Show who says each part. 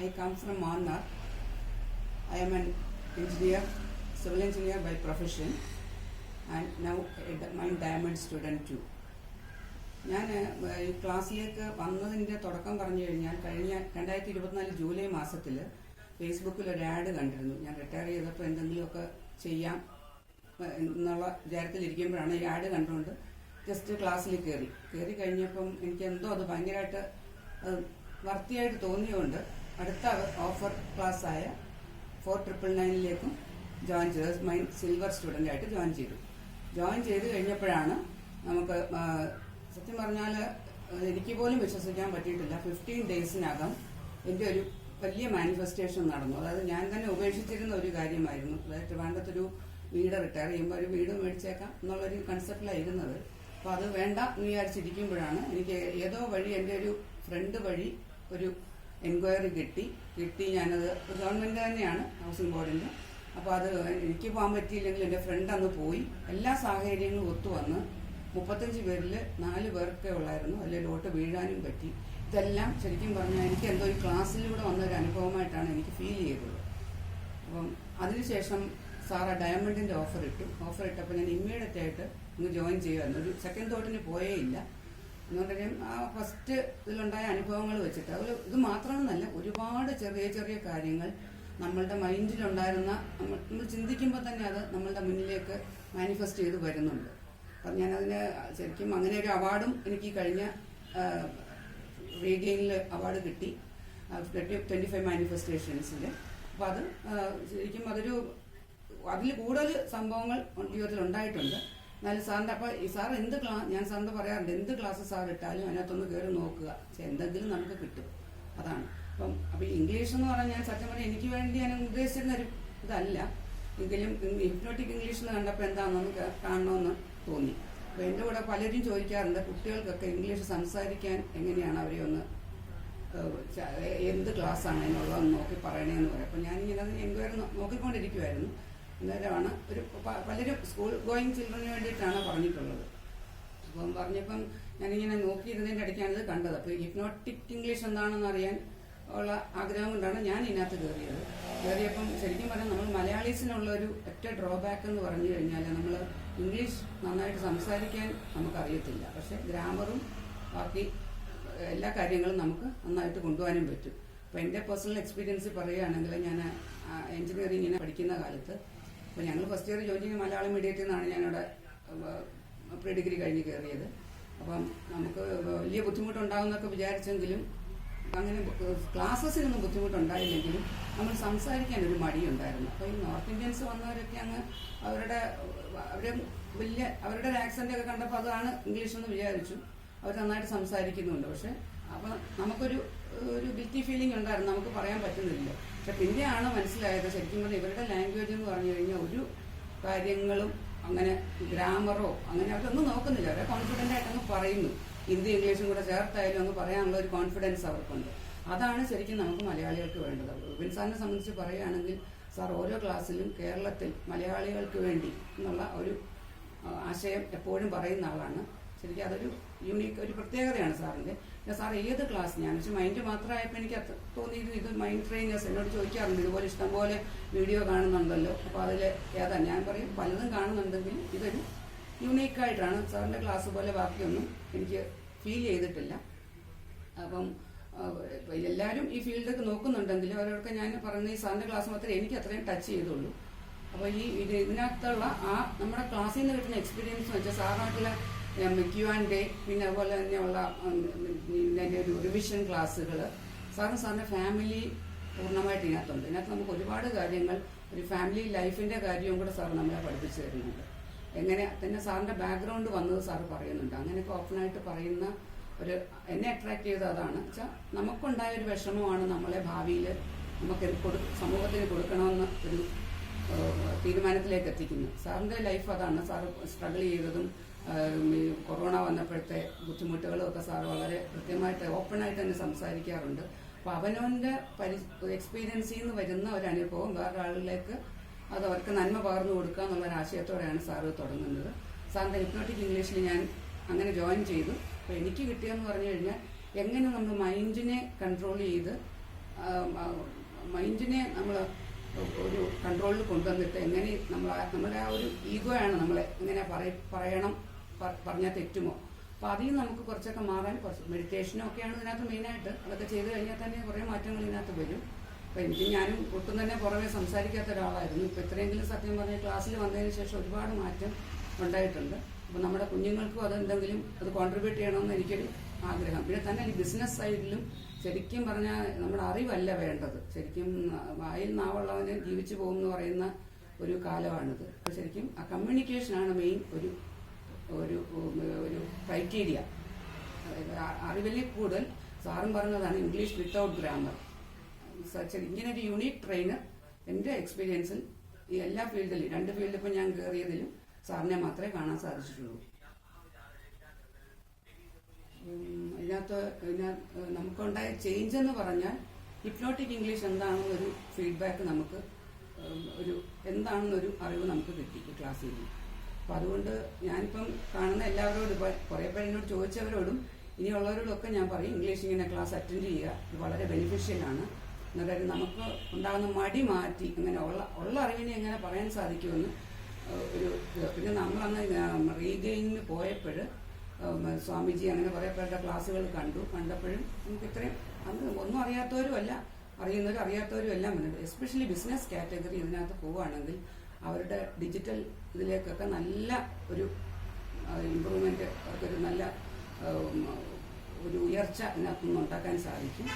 Speaker 1: I come from Mannar. I am an engineer, civil engineer by profession, and now my di- mine diamond student too. ഞാൻ ഈ ക്ലാസ്സിലേക്ക് വന്നതിന്റെ തുടക്കം പറഞ്ഞു കഴിഞ്ഞാൽ കഴിഞ്ഞ രണ്ടായിരത്തി ഇരുപത്തിനാല് ജൂലൈ മാസത്തിൽ ഫേസ്ബുക്കിൽ ഒരു ആഡ് കണ്ടിരുന്നു ഞാൻ റിട്ടയർ ചെയ്തപ്പോൾ എന്തെങ്കിലുമൊക്കെ ചെയ്യാം എന്നുള്ള വിചാരത്തിലിരിക്കുമ്പോഴാണ് ഈ ആഡ് കണ്ടുകൊണ്ട് ജസ്റ്റ് ക്ലാസ്സിൽ കയറി കയറി കഴിഞ്ഞപ്പം എനിക്ക് എന്തോ അത് ഭയങ്കരമായിട്ട് വർത്തിയായിട്ട് തോന്നിയുകൊണ്ട് അടുത്ത ഓഫർ ക്ലാസ്സായ ഫോർ ട്രിപ്പിൾ നയനിലേക്കും ജോയിൻ ചെയ്ത്. മൈൻ സിൽവർ സ്റ്റുഡന്റ് ആയിട്ട് ജോയിൻ ചെയ്തു. ജോയിൻ ചെയ്ത് കഴിഞ്ഞപ്പോഴാണ് നമുക്ക് സത്യം പറഞ്ഞാൽ എനിക്ക് പോലും വിശ്വസിക്കാൻ പറ്റിയിട്ടില്ല. ഫിഫ്റ്റീൻ ഡേയ്സിനകം എന്റെ ഒരു വലിയ മാനിഫെസ്റ്റേഷൻ നടന്നു. അതായത് ഞാൻ തന്നെ ഉപേക്ഷിച്ചിരുന്ന ഒരു കാര്യമായിരുന്നു. അതായത് ട്രിവാൻഡത്തൊരു വീട് റിട്ടയർ ചെയ്യുമ്പോൾ ഒരു വീട് മേടിച്ചേക്കാം എന്നുള്ളൊരു കൺസെപ്റ്റിലായിരുന്നത് അപ്പോൾ അത് വേണ്ട എന്ന് വിചാരിച്ചിരിക്കുമ്പോഴാണ് എനിക്ക് ഏതോ വഴി എന്റെ ഒരു ഫ്രണ്ട് വഴി ഒരു എൻക്വയറി കിട്ടി. കിട്ടി ഞാനത് ഗവൺമെന്റ് തന്നെയാണ് ഹൗസിംഗ് ബോർഡിന്റെ അപ്പോൾ അത് എനിക്ക് പോകാൻ പറ്റിയില്ലെങ്കിൽ എന്റെ ഫ്രണ്ട് അന്ന് പോയി. എല്ലാ സാഹചര്യങ്ങളും ഒത്തു വന്ന് മുപ്പത്തഞ്ച് പേരിൽ നാല് പേർക്കേ ഉള്ളായിരുന്നു. അതിൽ ലോട്ട് വീഴാനും പറ്റി. ഇതെല്ലാം ശരിക്കും പറഞ്ഞാൽ എനിക്ക് എന്തോ ഒരു ക്ലാസ്സിലൂടെ വന്ന ഒരു അനുഭവമായിട്ടാണ് എനിക്ക് ഫീൽ ചെയ്തത്. അപ്പം അതിനുശേഷം സാർ ആ ഡയമണ്ടിന്റെ ഓഫർ ഇട്ടു. ഓഫർ ഇട്ടപ്പോൾ ഞാൻ ഇമ്മീഡിയറ്റ് ആയിട്ട് ഒന്ന് ജോയിൻ ചെയ്യുമായിരുന്നു ഒരു സെക്കൻഡ് തോട്ടിന് പോയേ ഇല്ല. എന്നുകൊണ്ടും ആ ഫസ്റ്റ് ഇതിലുണ്ടായ അനുഭവങ്ങൾ വെച്ചിട്ട് അത് ഇത് മാത്രമെന്നല്ല ഒരുപാട് ചെറിയ ചെറിയ കാര്യങ്ങൾ നമ്മളുടെ മൈൻഡിലുണ്ടായിരുന്ന നമ്മൾ നമ്മൾ ചിന്തിക്കുമ്പോൾ തന്നെ അത് നമ്മളുടെ മുന്നിലേക്ക് മാനിഫെസ്റ്റ് ചെയ്ത് വരുന്നുണ്ട്. അപ്പം ഞാനതിന് ശരിക്കും അങ്ങനെ ഒരു അവാർഡും എനിക്ക് കഴിഞ്ഞ റീഗെയിനിൽ അവാർഡ് കിട്ടി. ട്വന്റി ഫൈവ് മാനിഫെസ്റ്റേഷൻസിൽ അപ്പം അത് ശരിക്കും അതൊരു അതിൽ കൂടുതൽ സംഭവങ്ങൾ ജീവിതത്തിൽ ഉണ്ടായിട്ടുണ്ട് എന്നാലും സാറിന്റെ അപ്പോൾ ഈ സാർ എന്ത് ക്ലാ ഞാൻ സാറിന് പറയാറുണ്ട് എന്ത് ക്ലാസ് സാർ ഇട്ടാലും അതിനകത്തൊന്ന് കയറി നോക്കുക. എന്തെങ്കിലും നമുക്ക് കിട്ടും. അതാണ്. അപ്പം അപ്പോൾ ഇംഗ്ലീഷ് എന്ന് പറഞ്ഞാൽ ഞാൻ സത്യം പറഞ്ഞാൽ എനിക്ക് വേണ്ടി ഞാൻ ഉദ്ദേശിച്ചിരുന്ന ഒരു ഇതല്ല. എങ്കിലും ഹിപ്നോട്ടിക് ഇംഗ്ലീഷ് എന്ന് കണ്ടപ്പോൾ എന്താണെന്ന് കാണണമെന്ന് തോന്നി. അപ്പോൾ എന്റെ കൂടെ പലരും ചോദിക്കാറുണ്ട് കുട്ടികൾക്കൊക്കെ ഇംഗ്ലീഷ് സംസാരിക്കാൻ എങ്ങനെയാണ് അവരെ ഒന്ന് എന്ത് ക്ലാസ്സാണ് അതിനുള്ളതെന്ന് നോക്കി പറയണേന്ന് പറയും. അപ്പോൾ ഇങ്ങനെ എൻക്വയറി നോക്കിക്കൊണ്ടിരിക്കുമായിരുന്നു അന്നേരമാണ് ഒരു പലരും സ്കൂൾ ഗോയിങ് ചിൽഡ്രന് വേണ്ടിയിട്ടാണ് പറഞ്ഞിട്ടുള്ളത്. അപ്പം പറഞ്ഞപ്പം ഞാനിങ്ങനെ നോക്കിയിരുന്നതിന്റെ ഇടയ്ക്കാണ് ഇത് കണ്ടത്. അപ്പോൾ ഹിപ്നോട്ടിക് ഇംഗ്ലീഷ് എന്താണെന്ന് അറിയാൻ ഉള്ള ആഗ്രഹം കൊണ്ടാണ് ഞാൻ ഇതിനകത്ത് കയറിയത്. കയറിയപ്പം ശരിക്കും പറഞ്ഞാൽ നമ്മൾ മലയാളീസിനുള്ള ഒരു ഒറ്റ ഡ്രോബാക്ക് എന്ന് പറഞ്ഞു കഴിഞ്ഞാൽ നമ്മൾ ഇംഗ്ലീഷ് നന്നായിട്ട് സംസാരിക്കാൻ നമുക്കറിയത്തില്ല. പക്ഷെ ഗ്രാമറും ബാക്കി എല്ലാ കാര്യങ്ങളും നമുക്ക് നന്നായിട്ട് കൊണ്ടുപോകാനും പറ്റും. അപ്പോൾ എന്റെ പേഴ്സണൽ എക്സ്പീരിയൻസ് പറയുകയാണെങ്കിൽ ഞാൻ എഞ്ചിനീയറിങ്ങിനെ പഠിക്കുന്ന കാലത്ത് അപ്പോൾ ഞങ്ങൾ ഫസ്റ്റ് ഇയർ ജോയിൻ ചെയ്ത് മലയാളം മീഡിയത്തിൽ നിന്നാണ് ഞാനിവിടെ പ്രീ ഡിഗ്രി കഴിഞ്ഞ് കയറിയത് അപ്പം നമുക്ക് വലിയ ബുദ്ധിമുട്ടുണ്ടാകുമെന്നൊക്കെ വിചാരിച്ചെങ്കിലും അങ്ങനെ ക്ലാസ്സസിനൊന്നും ബുദ്ധിമുട്ടുണ്ടായില്ലെങ്കിലും നമ്മൾ സംസാരിക്കാൻ ഒരു മടിയുണ്ടായിരുന്നു. അപ്പോൾ ഈ നോർത്ത് ഇന്ത്യൻസ് വന്നവരൊക്കെ അങ്ങ് അവരുടെ അവരെ വലിയ അവരുടെ ആക്സന്റ് ഒക്കെ കണ്ടപ്പോൾ അതാണ് ഇംഗ്ലീഷ് എന്ന് വിചാരിച്ചു. അവർ നന്നായിട്ട് സംസാരിക്കുന്നുണ്ട്. പക്ഷെ അപ്പം നമുക്കൊരു ഒരു ബിറ്റി ഫീലിംഗ് ഉണ്ടായിരുന്നു. നമുക്ക് പറയാൻ പറ്റുന്നില്ല. പക്ഷെ പിന്നെയാണ് മനസ്സിലായത് ശരിക്കും പറഞ്ഞാൽ ഇവരുടെ ലാംഗ്വേജ് എന്ന് പറഞ്ഞു കഴിഞ്ഞാൽ ഒരു കാര്യങ്ങളും അങ്ങനെ ഗ്രാമറോ അങ്ങനെ അവരൊന്നും നോക്കുന്നില്ല. അവരെ കോൺഫിഡന്റ് ആയിട്ട് അങ്ങ് പറയുന്നു. ഹിന്ദി ഇംഗ്ലീഷും കൂടെ ചേർത്തായാലും അങ്ങ് പറയാനുള്ള ഒരു കോൺഫിഡൻസ് അവർക്കുണ്ട്. അതാണ് ശരിക്കും നമുക്ക് മലയാളികൾക്ക് വേണ്ടത്. വിപിൻ സാറിനെ സംബന്ധിച്ച് പറയുകയാണെങ്കിൽ സാർ ഓരോ ക്ലാസ്സിലും കേരളത്തിൽ മലയാളികൾക്ക് വേണ്ടി എന്നുള്ള ഒരു ആശയം എപ്പോഴും പറയുന്ന ആളാണ്. ശരിക്കും അതൊരു യൂണീക്ക് ഒരു പ്രത്യേകതയാണ് സാറിന്റെ. ഞാൻ സാർ ഏത് ക്ലാസ് ഞാൻ വെച്ചാൽ മൈൻഡ് മാത്രമായപ്പോൾ എനിക്ക് അത്ര തോന്നിയത് ഇത് മൈൻഡ് ട്രെയിനേഴ്സ് എന്നോട് ചോദിക്കാറുണ്ട്. ഇതുപോലെ ഇഷ്ടംപോലെ വീഡിയോ കാണുന്നുണ്ടല്ലോ. അപ്പോൾ അതിൽ ഏതാ? ഞാൻ പറയും പലതും കാണുന്നുണ്ടെങ്കിൽ ഇതൊരു യുണീക്കായിട്ടാണ് സാറിന്റെ ക്ലാസ് പോലെ ബാക്കിയൊന്നും എനിക്ക് ഫീൽ ചെയ്തിട്ടില്ല. അപ്പം എല്ലാവരും ഈ ഫീൽഡൊക്കെ നോക്കുന്നുണ്ടെങ്കിലും അവരൊക്കെ ഞാൻ പറഞ്ഞ ഈ സാറിന്റെ ക്ലാസ് മാത്രമേ എനിക്ക് അത്രയും ടച്ച് ചെയ്തുള്ളൂ. അപ്പോൾ ഈ ഇത് ഇതിനകത്തുള്ള ആ നമ്മുടെ ക്ലാസ്സിൽ നിന്ന് കിട്ടുന്ന എക്സ്പീരിയൻസ് എന്ന് വെച്ചാൽ സാറിനായിട്ടുള്ള ക്യു പിന്നെ അതുപോലെ തന്നെയുള്ള ഇതിന്റെ ഒരു റിവിഷൻ ക്ലാസ്സുകൾ സാറിന് സാറിന്റെ ഫാമിലി പൂർണമായിട്ട് ഇതിനകത്തുണ്ട്. ഇതിനകത്ത് നമുക്ക് ഒരുപാട് കാര്യങ്ങൾ ഒരു ഫാമിലി ലൈഫിന്റെ കാര്യവും കൂടെ സാർ നമ്മളെ പഠിപ്പിച്ചു തരുന്നുണ്ട്. എങ്ങനെ തന്നെ സാറിന്റെ ബാക്ക്ഗ്രൗണ്ട് വന്നത് സാറ് പറയുന്നുണ്ട്. അങ്ങനെയൊക്കെ ഓപ്പണായിട്ട് പറയുന്ന ഒരു എന്നെ അട്രാക്ട് ചെയ്തത് അതാണ്. വെച്ചാൽ നമുക്കുണ്ടായ ഒരു വിഷമമാണ് നമ്മളെ ഭാവിയിൽ നമുക്ക് കൊടു സമൂഹത്തിന് കൊടുക്കണമെന്ന് ഒരു തീരുമാനത്തിലേക്ക് എത്തിക്കുന്നു സാറിന്റെ ലൈഫ് അതാണ്. സാറ് സ്ട്രഗിൾ ചെയ്തതും ഈ കൊറോണ വന്നപ്പോഴത്തെ ബുദ്ധിമുട്ടുകളും ഒക്കെ സാർ വളരെ കൃത്യമായിട്ട് ഓപ്പണായിട്ട് തന്നെ സംസാരിക്കാറുണ്ട്. അപ്പോൾ അവനവന്റെ പരി എക്സ്പീരിയൻസിൽ നിന്ന് വരുന്ന ഒരു അനുഭവം വേറൊരാളിലേക്ക് അത് അവർക്ക് നന്മ പകർന്നു കൊടുക്കുക എന്നുള്ള ആശയത്തോടെയാണ് സാറ് തുടങ്ങുന്നത്. സാറിന്റെ ഹിപ്നോട്ടിക് ഇംഗ്ലീഷിൽ ഞാൻ അങ്ങനെ ജോയിൻ ചെയ്തു. അപ്പോൾ എനിക്ക് കിട്ടിയെന്ന് പറഞ്ഞു കഴിഞ്ഞാൽ എങ്ങനെ നമ്മൾ മൈൻഡിനെ കൺട്രോൾ ചെയ്ത് മൈൻഡിനെ നമ്മൾ ഒരു കൺട്രോളിൽ കൊണ്ടുവന്നിട്ട് എങ്ങനെ നമ്മൾ നമ്മുടെ ആ ഒരു ഈഗോയാണ് നമ്മളെ എങ്ങനെ പറയ പറയണം പറഞ്ഞാൽ തെറ്റുമോ? അപ്പോൾ അതിൽ നമുക്ക് കുറച്ചൊക്കെ മാറാൻ കുറച്ച് മെഡിറ്റേഷനും ഒക്കെയാണ് ഇതിനകത്ത് മെയിനായിട്ട് അതൊക്കെ ചെയ്ത് കഴിഞ്ഞാൽ തന്നെ കുറേ മാറ്റങ്ങൾ ഇതിനകത്ത് വരും. അപ്പോൾ എനിക്ക് ഞാനും ഒട്ടും തന്നെ പുറമെ സംസാരിക്കാത്ത ഒരാളായിരുന്നു. ഇപ്പോൾ ഇത്രയെങ്കിലും സത്യം പറഞ്ഞ ക്ലാസ്സിൽ വന്നതിന് ശേഷം ഒരുപാട് മാറ്റം ഉണ്ടായിട്ടുണ്ട്. അപ്പോൾ നമ്മുടെ കുഞ്ഞുങ്ങൾക്കും അതെന്തെങ്കിലും അത് കോൺട്രിബ്യൂട്ട് ചെയ്യണമെന്ന് എനിക്കൊരു ആഗ്രഹം. പിന്നെ തന്നെ ഈ ബിസിനസ് സൈഡിലും ശരിക്കും പറഞ്ഞാൽ നമ്മുടെ അറിവല്ല വേണ്ടത്. ശരിക്കും വായിൽ നാവുള്ളവന് ജീവിച്ചു പോകുമെന്ന് പറയുന്ന ഒരു കാലമാണിത്. അപ്പോൾ ശരിക്കും ആ കമ്മ്യൂണിക്കേഷനാണ് മെയിൻ ഒരു ഒരു ഒരു ക്രൈറ്റീരിയ അതായത് അ- അറിവിൽ കൂടുതൽ സാറും പറഞ്ഞതാണ് ഇംഗ്ലീഷ് വിത്തൗട്ട് ഗ്രാമർ സച്ച് ഇങ്ങനെ ഒരു യൂണിക് ട്രെയിനർ എന്റെ എക്സ്പീരിയൻസിൽ ഈ എല്ലാ ഫീൽഡിലും രണ്ട് ഫീൽഡിൽ ഇപ്പോൾ ഞാൻ കയറിയതിലും സാറിനെ മാത്രമേ കാണാൻ സാധിച്ചിട്ടുള്ളൂ. ഇതിനകത്ത് നമുക്കുണ്ടായ ചേഞ്ച് എന്ന് പറഞ്ഞാൽ ഹിപ്നോട്ടിക് ഇംഗ്ലീഷ് എന്താണെന്നൊരു ഫീഡ്ബാക്ക് നമുക്ക് ഒരു എന്താണെന്നൊരു അറിവ് നമുക്ക് കിട്ടി ക്ലാസ്സിൽ നിന്ന്. അപ്പം അതുകൊണ്ട് ഞാനിപ്പം കാണുന്ന എല്ലാവരോടും കുറേ പേർ എന്നോട് ചോദിച്ചവരോടും ഇനിയുള്ളവരോടൊക്കെ ഞാൻ പറയും ഇംഗ്ലീഷ് ഇങ്ങനെ ക്ലാസ് അറ്റൻഡ് ചെയ്യുക ഇത് വളരെ ബെനിഫിഷ്യലാണ് എന്നുള്ളത് നമുക്ക് ഉണ്ടാകുന്ന മടി മാറ്റി അങ്ങനെ ഉള്ള ഉള്ള അറിവിനെ എങ്ങനെ പറയാൻ സാധിക്കുമെന്ന് ഒരു. പിന്നെ നമ്മളന്ന് റീഗെയിനിന് പോയപ്പോൾ സ്വാമിജി അങ്ങനെ കുറേ പേരുടെ ക്ലാസ്സുകൾ കണ്ടു. കണ്ടപ്പോഴും നമുക്ക് ഇത്രയും അന്ന് ഒന്നും അറിയാത്തവരും അല്ല അറിയുന്നവരും അറിയാത്തവരും എല്ലാം എസ്പെഷ്യലി ബിസിനസ് കാറ്റഗറി ഇതിനകത്ത് പോവുകയാണെങ്കിൽ അവരുടെ ഡിജിറ്റൽ ഇതിലേക്കൊക്കെ നല്ല ഒരു ഇമ്പ്രൂവ്മെന്റ് അവർക്കൊരു നല്ല ഒരു ഉയർച്ച ഇതിനകത്തുനിന്ന് ഉണ്ടാക്കാൻ സാധിക്കും.